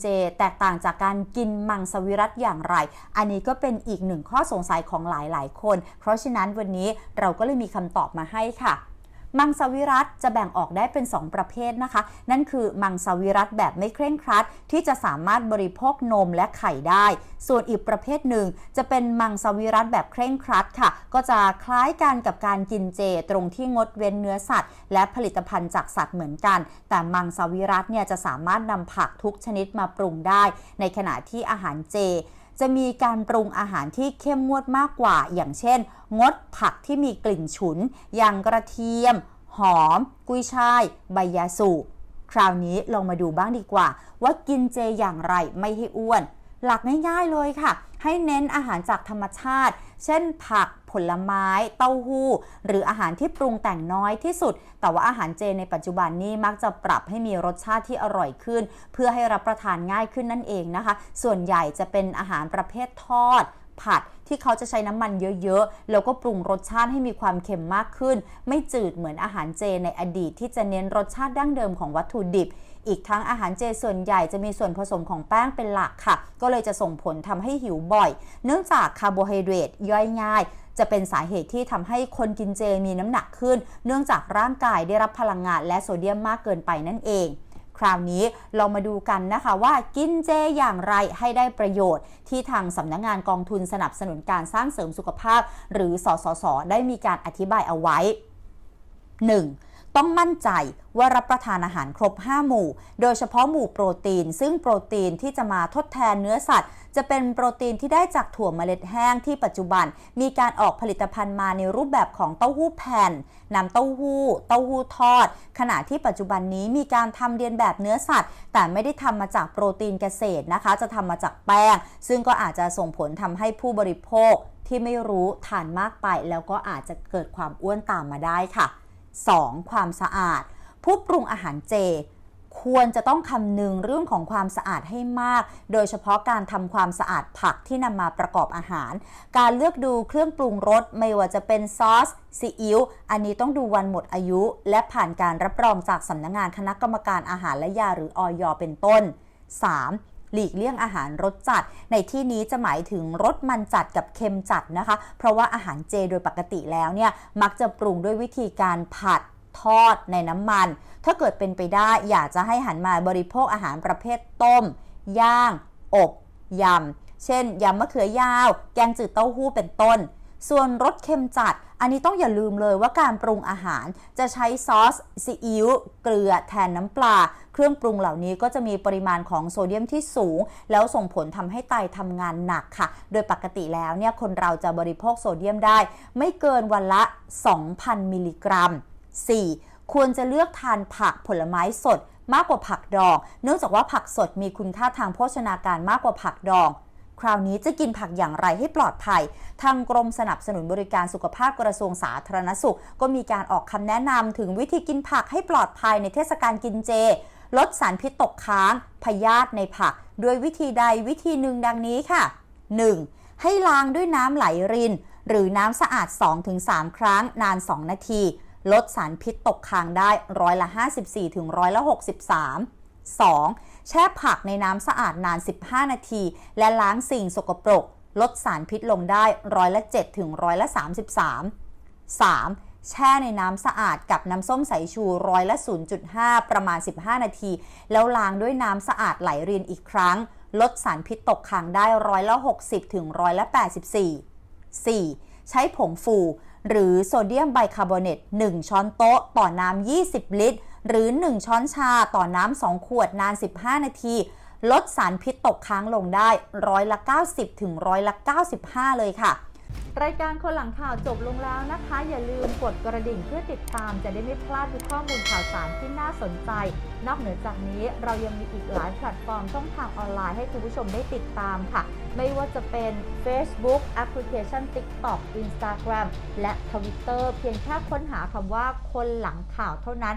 เจ แตกต่างจากการกินมังสวิรัตอย่างไร อันนี้ก็เป็นอีกหนึ่งข้อสงสัยของหลายๆ คน เพราะฉะนั้นวันนี้เราก็เลยมีคำตอบมาให้ค่ะ มังสวิรัตจะแบ่งออกได้เป็น 2 ประเภทนะคะ นั่นคือมังสวิรัตแบบไม่เคร่งครัด ที่จะสามารถบริโภคนมและไข่ได้ ส่วนอีกประเภทหนึ่ง จะเป็นมังสวิรัตแบบเคร่งครัดค่ะ ก็จะคล้ายกันกับการกินเจ ตรงที่งดเว้นเนื้อสัตว์ และผลิตภัณฑ์จากสัตว์เหมือนกัน แต่มังสวิรัตเนี่ยจะสามารถนำผักทุกชนิดมาปรุงได้ ในขณะที่อาหารเจ จะมีการปรุงอาหารที่เข้มงวดมากกว่า อย่างเช่น งดผักที่มีกลิ่นฉุน อย่างกระเทียม หอม กุยช่าย ใบยาสูบคราวนี้ลองมาดูบ้างดีกว่า ว่ากินเจอย่างไรไม่ให้อ้วน หลักง่ายๆเลยค่ะ ให้เน้นอาหารจากธรรมชาติ เช่นผักผลไม้ เต้าหู้ หรืออาหารที่ปรุงแต่งน้อยที่สุด แต่ว่าอาหารเจในปัจจุบันนี้มักจะปรับให้มีรสชาติที่อร่อยขึ้น เพื่อให้รับประทานง่ายขึ้นนั่นเองนะคะ ส่วนใหญ่จะเป็นอาหารประเภททอด ผัดที่เขาจะใช้น้ำมันเยอะๆ แล้วก็ปรุงรสชาติให้มีความเค็มมากขึ้น ไม่จืดเหมือนอาหารเจในอดีตที่จะเน้นรสชาติดั้งเดิมของวัตถุดิบ อีกทั้งอาหารเจส่วนใหญ่จะมีส่วนผสมของแป้งเป็นหลักค่ะ ก็เลยจะส่งผลทำให้หิวบ่อย เนื่องจากคาร์โบไฮเดรตย่อยง่ายจะเป็นสาเหตุที่ทำให้คนกินเจมีน้ำหนักขึ้น เนื่องจากร่างกายได้รับพลังงานและโซเดียมมากเกินไปนั่นเอง คราวนี้เรามาดูกันนะคะว่ากินเจอย่างไรให้ได้ประโยชน์ ที่ทางสำนักงงานกองทุนสนับสนุนการสร้างเสริมสุขภาพ หรือสสส ได้มีการอธิบายเอาไว้ 1. ต้องมั่นใจว่ารับประทานอาหารครบ 5 หมู่ โดยเฉพาะหมู่โปรตีน ซึ่งโปรตีนที่จะมาทดแทนเนื้อสัตว์ จะเป็นโปรตีนที่ได้จากถั่วเมล็ดแห้งที่ปัจจุบัน มีการออกผลิตภัณฑ์มาในรูปแบบของเต้าหู้แผ่นน้ำเต้าหู้ เต้าหู้ทอด ขณะที่ปัจจุบันนี้มีการทำเรียนแบบเนื้อสัตว์ แต่ไม่ได้ทำมาจากโปรตีนเกษตรนะคะ จะทำมาจากแป้ง ซึ่งก็อาจจะส่งผลทำให้ผู้บริโภคที่ไม่รู้ทานมากไป แล้วก็อาจจะเกิดความอ้วนตามมาได้ค่ะ 2. ความสะอาด ผู้ปรุงอาหารเจ ควรจะต้องคำนึงเรื่องของความสะอาดให้มาก โดยเฉพาะการทำความสะอาดผักที่นำมาประกอบอาหาร การเลือกดูเครื่องปรุงรสไม่ว่าจะเป็นซอสซีอิ๊วอันนี้ต้องดูวันหมดอายุ และผ่านการรับรองจากสำนักงงานคณะกรรมการอาหารและยาหรืออยเป็นต้น 3. หลีกเลี่ยงอาหารรสจัด ในที่นี้จะหมายถึงรสมันจัดกับเค็มจัดนะคะ เพราะว่าอาหารเจโดยปกติแล้วเนี่ยมักจะปรุงด้วยวิธีการผัดทอดในน้ำมัน ถ้าเกิดเป็นไปได้อยากจะให้หันมาบริโภคอาหารประเภทต้ม ย่าง อบ ยำ เช่น ยำมะเขือยาว แกงจืดเต้าหู้เป็นต้น ส่วนรสเค็มจัด อันนี้ต้องอย่าลืมเลยว่าการปรุงอาหารจะใช้ซอสซีอิ๊วเกลือแทนน้ำปลา เครื่องปรุงเหล่านี้ก็จะมีปริมาณของโซเดียมที่สูง แล้วส่งผลทำให้ไตทำงานหนักค่ะ โดยปกติแล้วเนี่ยคนเราจะบริโภคโซเดียมได้ ไม่เกินวันละ 2,000 มิลลิกรัม 4. ควรจะเลือกทานผักผลไม้สดมากกว่าผักดอง เนื่องจากว่าผักสดมีคุณค่าทางโภชนาการมากกว่าผักดอง คราวนี้จะกินผักอย่างไรให้ปลอดภัย ทางกรมสนับสนุนบริการสุขภาพกระทรวงสาธารณสุข ก็มีการออกคำแนะนำถึงวิธีกินผักให้ปลอดภัยในเทศกาลกินเจ ลดสารพิษตกค้างพยาธิในผัก ด้วยวิธีใดวิธีหนึ่งดังนี้ค่ะ 1. ให้ล้างด้วยน้ำไหลริน หรือน้ำสะอาด 2-3 ครั้งนาน 2 นาที ลดสารพิษตกค้างได้ร้อยละ 54ถึงร้อยละ 63 2. แช่ผักในน้ำสะอาดนาน 15 นาที และล้างสิ่งสกปรก ลดสารพิษลงได้ร้อยละ7ถึงร้อยละ33 3. แช่ในน้ำสะอาดกับน้ำส้มสายชูร้อยละ 0.5 ประมาณ 15 นาที แล้วล้างด้วยน้ำสะอาดไหลเรียนอีกครั้ง ลดสารพิษตกค้างได้ร้อยละ 60 ถึงร้อยละ 84 4. ใช้ผงฟู หรือโซเดียมไบคาร์บอเนต1ช้อนโต๊ะ ต่อน้ำ 20 ลิตร หรือ 1 ช้อนชาต่อน้ำ2ขวดนาน 15 นาที ลดสารพิษตกค้างลงได้ร้อยละ 90 ถึงร้อยละ 95 เลยค่ะ รายการคนหลังข่าวจบลงแล้วนะคะ อย่าลืมกดกระดิ่งเพื่อติดตามจะได้ไม่พลาดทุกข้อมูลข่าวสารที่น่าสนใจ นอกเหนือจากนี้เรายังมีอีกหลายแพลตฟอร์มช่องทางออนไลน์ให้คุณผู้ชมได้ติดตามค่ะ ไม่ว่าจะเป็น Facebook แอปพลิเคชัน TikTok Instagram และ Twitter เพียงแค่ค้นหาคำว่าคนหลังข่าวเท่านั้น